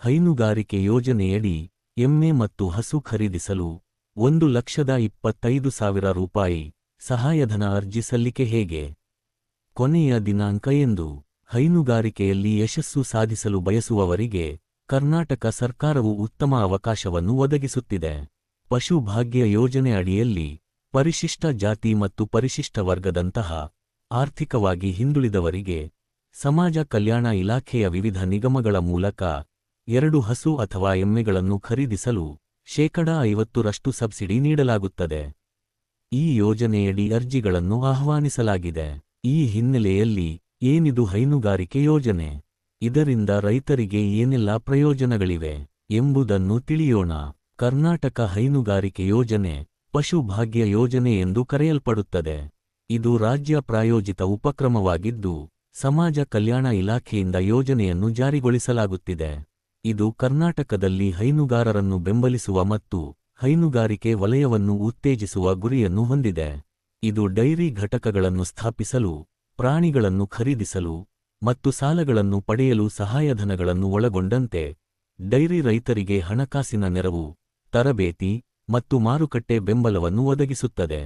ಹೈನುಗಾರಿಕೆ ಯೋಜನೆಯಡಿ ಎಮ್ಮೆ ಮತ್ತು ಹಸು ಖರೀದಿಸಲು ಒಂದು ಲಕ್ಷದ ಇಪ್ಪತ್ತೈದು ಸಾವಿರ ರೂಪಾಯಿ ಸಹಾಯಧನ ಅರ್ಜಿ ಸಲ್ಲಿಕೆ ಹೇಗೆ? ಕೊನೆಯ ದಿನಾಂಕ ಎಂದು ಹೈನುಗಾರಿಕೆಯಲ್ಲಿ ಯಶಸ್ಸು ಸಾಧಿಸಲು ಬಯಸುವವರಿಗೆ ಕರ್ನಾಟಕ ಸರ್ಕಾರವು ಉತ್ತಮ ಅವಕಾಶವನ್ನು ಒದಗಿಸುತ್ತಿದೆ. ಪಶುಭಾಗ್ಯ ಯೋಜನೆ ಅಡಿಯಲ್ಲಿ ಪರಿಶಿಷ್ಟ ಜಾತಿ ಮತ್ತು ಪರಿಶಿಷ್ಟ ವರ್ಗದಂತಹ ಆರ್ಥಿಕವಾಗಿ ಹಿಂದುಳಿದವರಿಗೆ ಸಮಾಜ ಕಲ್ಯಾಣ ಇಲಾಖೆಯ ವಿವಿಧ ನಿಗಮಗಳ ಮೂಲಕ ಎರಡು ಹಸು ಅಥವಾ ಎಮ್ಮೆಗಳನ್ನು ಖರೀದಿಸಲು ಶೇಕಡಾ ಐವತ್ತರಷ್ಟು ಸಬ್ಸಿಡಿ ನೀಡಲಾಗುತ್ತದೆ. ಈ ಯೋಜನೆಯಡಿ ಅರ್ಜಿಗಳನ್ನು ಆಹ್ವಾನಿಸಲಾಗಿದೆ. ಈ ಹಿನ್ನೆಲೆಯಲ್ಲಿ ಏನಿದು ಹೈನುಗಾರಿಕೆ ಯೋಜನೆ? ಇದರಿಂದ ರೈತರಿಗೆ ಏನೆಲ್ಲ ಪ್ರಯೋಜನಗಳಿವೆ ಎಂಬುದನ್ನು ತಿಳಿಯೋಣ. ಕರ್ನಾಟಕ ಹೈನುಗಾರಿಕೆ ಯೋಜನೆ ಪಶುಭಾಗ್ಯ ಯೋಜನೆ ಎಂದು ಕರೆಯಲ್ಪಡುತ್ತದೆ. ಇದು ರಾಜ್ಯ ಪ್ರಾಯೋಜಿತ ಉಪಕ್ರಮವಾಗಿದ್ದು, ಸಮಾಜ ಕಲ್ಯಾಣ ಇಲಾಖೆಯಿಂದ ಯೋಜನೆಯನ್ನು ಜಾರಿಗೊಳಿಸಲಾಗುತ್ತಿದೆ. ಇದು ಕರ್ನಾಟಕದಲ್ಲಿ ಹೈನುಗಾರರನ್ನು ಬೆಂಬಲಿಸುವ ಮತ್ತು ಹೈನುಗಾರಿಕೆ ವಲಯವನ್ನು ಉತ್ತೇಜಿಸುವ ಗುರಿಯನ್ನು ಹೊಂದಿದೆ. ಇದು ಡೈರಿ ಘಟಕಗಳನ್ನು ಸ್ಥಾಪಿಸಲು, ಪ್ರಾಣಿಗಳನ್ನು ಖರೀದಿಸಲು ಮತ್ತು ಸಾಲಗಳನ್ನು ಪಡೆಯಲು ಸಹಾಯಧನಗಳನ್ನು ಒಳಗೊಂಡಂತೆ ಡೈರಿ ರೈತರಿಗೆ ಹಣಕಾಸಿನ ನೆರವು, ತರಬೇತಿ ಮತ್ತು ಮಾರುಕಟ್ಟೆ ಬೆಂಬಲವನ್ನು ಒದಗಿಸುತ್ತದೆ.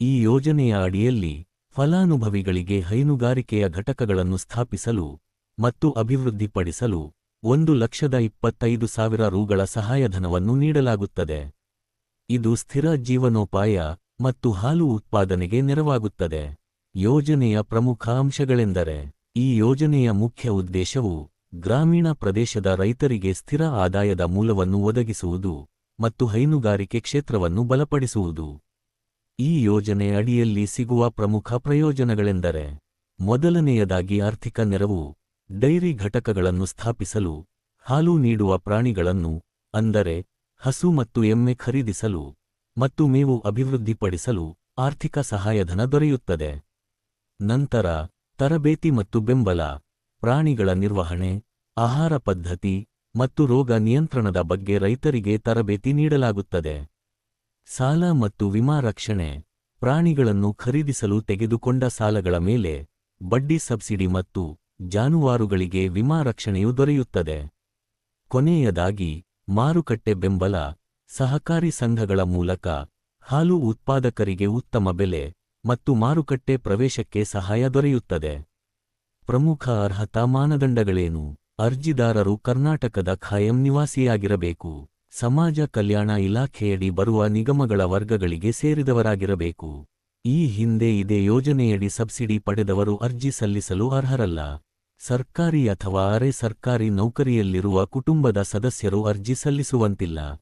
ಈ ಯೋಜನೆಯ ಅಡಿಯಲ್ಲಿ ಫಲಾನುಭವಿಗಳಿಗೆ ಹೈನುಗಾರಿಕೆಯ ಘಟಕಗಳನ್ನು ಸ್ಥಾಪಿಸಲು ಮತ್ತು ಅಭಿವೃದ್ಧಿಪಡಿಸಲು ಒಂದು ಲಕ್ಷದ ಇಪ್ಪತ್ತೈದು ಸಾವಿರ ರೂಗಳ ಸಹಾಯಧನವನ್ನು ನೀಡಲಾಗುತ್ತದೆ. ಇದು ಸ್ಥಿರ ಜೀವನೋಪಾಯ ಮತ್ತು ಹಾಲು ಉತ್ಪಾದನೆಗೆ ನೆರವಾಗುತ್ತದೆ. ಯೋಜನೆಯ ಪ್ರಮುಖ ಅಂಶಗಳೆಂದರೆ, ಈ ಯೋಜನೆಯ ಮುಖ್ಯ ಉದ್ದೇಶವು ಗ್ರಾಮೀಣ ಪ್ರದೇಶದ ರೈತರಿಗೆ ಸ್ಥಿರ ಆದಾಯದ ಮೂಲವನ್ನು ಒದಗಿಸುವುದು ಮತ್ತು ಹೈನುಗಾರಿಕೆ ಕ್ಷೇತ್ರವನ್ನು ಬಲಪಡಿಸುವುದು. ಈ ಯೋಜನೆ ಅಡಿಯಲ್ಲಿ ಸಿಗುವ ಪ್ರಮುಖ ಪ್ರಯೋಜನಗಳೆಂದರೆ, ಮೊದಲನೆಯದಾಗಿ ಆರ್ಥಿಕ ನೆರವು ಡೈರಿ ಘಟಕಗಳನ್ನು ಸ್ಥಾಪಿಸಲು ಹಾಲು ನೀಡುವ ಪ್ರಾಣಿಗಳನ್ನು, ಅಂದರೆ ಹಸು ಮತ್ತು ಎಮ್ಮೆ ಖರೀದಿಸಲು ಮತ್ತು ಮೇವು ಅಭಿವೃದ್ಧಿಪಡಿಸಲು ಆರ್ಥಿಕ ಸಹಾಯಧನ ದೊರೆಯುತ್ತದೆ. ನಂತರ ತರಬೇತಿ ಮತ್ತು ಬೆಂಬಲ, ಪ್ರಾಣಿಗಳ ನಿರ್ವಹಣೆ, ಆಹಾರ ಪದ್ಧತಿ ಮತ್ತು ರೋಗ ನಿಯಂತ್ರಣದ ಬಗ್ಗೆ ರೈತರಿಗೆ ತರಬೇತಿ ನೀಡಲಾಗುತ್ತದೆ. ಸಾಲ ಮತ್ತು ವಿಮಾ ರಕ್ಷಣೆ, ಪ್ರಾಣಿಗಳನ್ನು ಖರೀದಿಸಲು ತೆಗೆದುಕೊಂಡ ಸಾಲಗಳ ಮೇಲೆ ಬಡ್ಡಿ ಸಬ್ಸಿಡಿ ಮತ್ತು ಜಾನುವಾರುಗಳಿಗೆ ವಿಮಾ ರಕ್ಷಣೆಯು ದೊರೆಯುತ್ತದೆ. ಕೊನೆಯದಾಗಿ, ಮಾರುಕಟ್ಟೆ ಬೆಂಬಲ, ಸಹಕಾರಿ ಸಂಘಗಳ ಮೂಲಕ ಹಾಲು ಉತ್ಪಾದಕರಿಗೆ ಉತ್ತಮ ಬೆಲೆ ಮತ್ತು ಮಾರುಕಟ್ಟೆ ಪ್ರವೇಶಕ್ಕೆ ಸಹಾಯ ದೊರೆಯುತ್ತದೆ. ಪ್ರಮುಖ ಅರ್ಹತಾ ಮಾನದಂಡಗಳೇನು? ಅರ್ಜಿದಾರರು ಕರ್ನಾಟಕದ ಖಾಯಂ ನಿವಾಸಿಯಾಗಿರಬೇಕು. ಸಮಾಜ ಕಲ್ಯಾಣ ಇಲಾಖೆಯಡಿ ಬರುವ ನಿಗಮಗಳ ವರ್ಗಗಳಿಗೆ ಸೇರಿದವರಾಗಿರಬೇಕು. ಈ ಹಿಂದೆ ಇದೇ ಯೋಜನೆಯಡಿ ಸಬ್ಸಿಡಿ ಪಡೆದವರು ಅರ್ಜಿ ಸಲ್ಲಿಸಲು ಅರ್ಹರಲ್ಲ. ಸರ್ಕಾರಿ ಅಥವಾ ಅರೆ ಸರ್ಕಾರಿ ನೌಕರಿಯಲ್ಲಿರುವ ಕುಟುಂಬದ ಸದಸ್ಯರು ಅರ್ಜಿ ಸಲ್ಲಿಸುವಂತಿಲ್ಲ.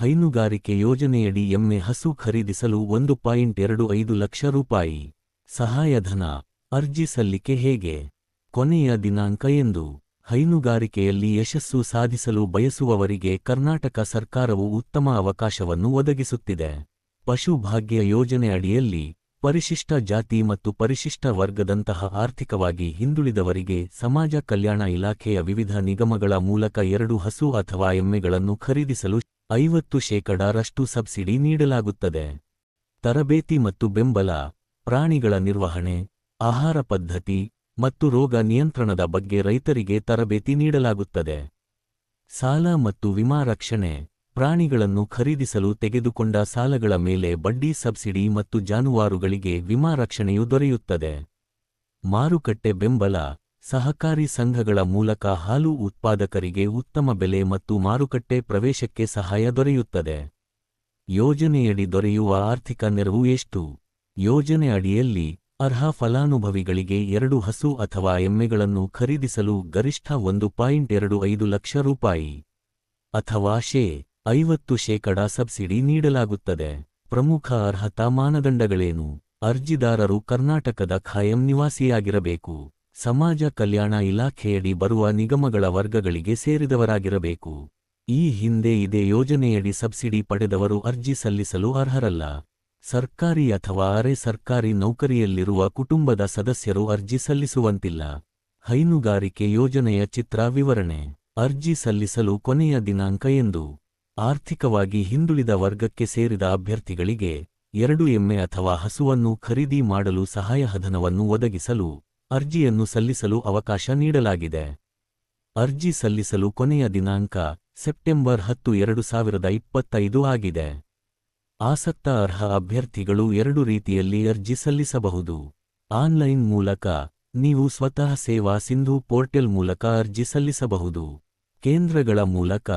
ಹೈನುಗಾರಿಕೆ ಯೋಜನೆಯಡಿ ಎಮ್ಮೆ ಹಸು ಖರೀದಿಸಲು ಒಂದು ಪಾಯಿಂಟ್ ಎರಡು ಐದು ಲಕ್ಷ ರೂಪಾಯಿ. ಸಹಾಯಧನ, ಅರ್ಜಿ ಸಲ್ಲಿಕೆ ಹೇಗೆ? ಕೊನೆಯ ದಿನಾಂಕ ಎಂದು. ಹೈನುಗಾರಿಕೆಯಲ್ಲಿ ಯಶಸ್ಸು ಸಾಧಿಸಲು ಬಯಸುವವರಿಗೆ ಕರ್ನಾಟಕ ಸರ್ಕಾರವು ಉತ್ತಮ ಅವಕಾಶವನ್ನು ಒದಗಿಸುತ್ತಿದೆ. ಪಶುಭಾಗ್ಯ ಯೋಜನೆ ಅಡಿಯಲ್ಲಿ ಪರಿಶಿಷ್ಟ ಜಾತಿ ಮತ್ತು ಪರಿಶಿಷ್ಟ ವರ್ಗದಂತಹ ಆರ್ಥಿಕವಾಗಿ ಹಿಂದುಳಿದವರಿಗೆ ಸಮಾಜ ಕಲ್ಯಾಣ ಇಲಾಖೆಯ ವಿವಿಧ ನಿಗಮಗಳ ಮೂಲಕ ಎರಡು ಹಸು ಅಥವಾ ಎಮ್ಮೆಗಳನ್ನು ಖರೀದಿಸಲು ಐವತ್ತು ಶೇಕಡಾರಷ್ಟು ಸಬ್ಸಿಡಿ ನೀಡಲಾಗುತ್ತದೆ. ತರಬೇತಿ ಮತ್ತು ಬೆಂಬಲ, ಪ್ರಾಣಿಗಳ ನಿರ್ವಹಣೆ, ಆಹಾರ ಪದ್ಧತಿ ಮತ್ತು ರೋಗ ನಿಯಂತ್ರಣದ ಬಗ್ಗೆ ರೈತರಿಗೆ ತರಬೇತಿ ನೀಡಲಾಗುತ್ತದೆ. ಸಾಲ ಮತ್ತು ವಿಮಾ ರಕ್ಷಣೆ ಪ್ರಾಣಿಗಳನ್ನು ಖರೀದಿಸಲು ತೆಗೆದುಕೊಂಡ ಸಾಲಗಳ ಮೇಲೆ ಬಡ್ಡಿ ಸಬ್ಸಿಡಿ ಮತ್ತು ಜಾನುವಾರುಗಳಿಗೆ ವಿಮಾ ರಕ್ಷಣೆಯು ದೊರೆಯುತ್ತದೆ. ಮಾರುಕಟ್ಟೆ ಬೆಂಬಲ, ಸಹಕಾರಿ ಸಂಘಗಳ ಮೂಲಕ ಹಾಲು ಉತ್ಪಾದಕರಿಗೆ ಉತ್ತಮ ಬೆಲೆ ಮತ್ತು ಮಾರುಕಟ್ಟೆ ಪ್ರವೇಶಕ್ಕೆ ಸಹಾಯ ದೊರೆಯುತ್ತದೆ. ಯೋಜನೆಯಡಿ ದೊರೆಯುವ ಆರ್ಥಿಕ ನೆರವು ಎಷ್ಟು? ಯೋಜನೆ ಅಡಿಯಲ್ಲಿ ಅರ್ಹ ಫಲಾನುಭವಿಗಳಿಗೆ ಎರಡು ಹಸು ಅಥವಾ ಎಮ್ಮೆಗಳನ್ನು ಖರೀದಿಸಲು ಗರಿಷ್ಠ ಒಂದು ಪಾಯಿಂಟ್ ಎರಡು ಐದು ಲಕ್ಷ ರೂಪಾಯಿ ಅಥವಾ ಶೇ ಐವತ್ತು ಶೇಕಡ ಸಬ್ಸಿಡಿ ನೀಡಲಾಗುತ್ತದೆ. ಪ್ರಮುಖ ಅರ್ಹತಾ ಮಾನದಂಡಗಳೇನು? ಅರ್ಜಿದಾರರು ಕರ್ನಾಟಕದ ಖಾಯಂ ನಿವಾಸಿಯಾಗಿರಬೇಕು. ಸಮಾಜ ಕಲ್ಯಾಣ ಇಲಾಖೆಯಡಿ ಬರುವ ನಿಗಮಗಳ ವರ್ಗಗಳಿಗೆ ಸೇರಿದವರಾಗಿರಬೇಕು. ಈ ಹಿಂದೆ ಇದೇ ಯೋಜನೆಯಡಿ ಸಬ್ಸಿಡಿ ಪಡೆದವರು ಅರ್ಜಿ ಸಲ್ಲಿಸಲು ಅರ್ಹರಲ್ಲ. ಸರ್ಕಾರಿ ಅಥವಾ ಅರೆ ಸರ್ಕಾರಿ ನೌಕರಿಯಲ್ಲಿರುವ ಕುಟುಂಬದ ಸದಸ್ಯರು ಅರ್ಜಿ ಸಲ್ಲಿಸುವಂತಿಲ್ಲ. ಹೈನುಗಾರಿಕೆ ಯೋಜನೆಯ ಚಿತ್ರ ವಿವರಣೆ. ಅರ್ಜಿ ಸಲ್ಲಿಸಲು ಕೊನೆಯ ದಿನಾಂಕ ಎಂದು. ಆರ್ಥಿಕವಾಗಿ ಹಿಂದುಳಿದ ವರ್ಗಕ್ಕೆ ಸೇರಿದ ಅಭ್ಯರ್ಥಿಗಳಿಗೆ ಎರಡು ಎಮ್ಮೆ ಅಥವಾ ಹಸುವನ್ನು ಖರೀದಿ ಮಾಡಲು ಸಹಾಯಹಧನವನ್ನು ಒದಗಿಸಲು ಅರ್ಜಿಯನ್ನು ಸಲ್ಲಿಸಲು ಅವಕಾಶ ನೀಡಲಾಗಿದೆ. ಅರ್ಜಿ ಸಲ್ಲಿಸಲು ಕೊನೆಯ ದಿನಾಂಕ ಸೆಪ್ಟೆಂಬರ್ ಹತ್ತು ಎರಡು ಸಾವಿರದ ಇಪ್ಪತ್ತೈದು ಆಗಿದೆ. ಆಸಕ್ತ ಅರ್ಹ ಅಭ್ಯರ್ಥಿಗಳು ಎರಡು ರೀತಿಯಲ್ಲಿ ಅರ್ಜಿ ಸಲ್ಲಿಸಬಹುದು. ಆನ್ಲೈನ್ ಮೂಲಕ ನೀವು ಸ್ವತಃ ಸೇವಾ ಸಿಂಧು ಪೋರ್ಟಲ್ ಮೂಲಕ ಅರ್ಜಿ ಸಲ್ಲಿಸಬಹುದು. ಕೇಂದ್ರಗಳ ಮೂಲಕ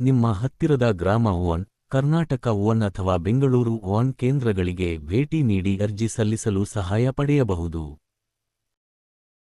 ನಿಮ್ಮ ಹತ್ತಿರದ ಗ್ರಾಮ ಓನ್ ಕರ್ನಾಟಕ ಓನ್ ಅಥವಾ ಬೆಂಗಳೂರು ಓನ್ ಕೇಂದ್ರಗಳಿಗೆ ಭೇಟಿ ನೀಡಿ ಅರ್ಜಿ ಸಲ್ಲಿಸಲು ಸಹಾಯ ಪಡೆಯಬಹುದು.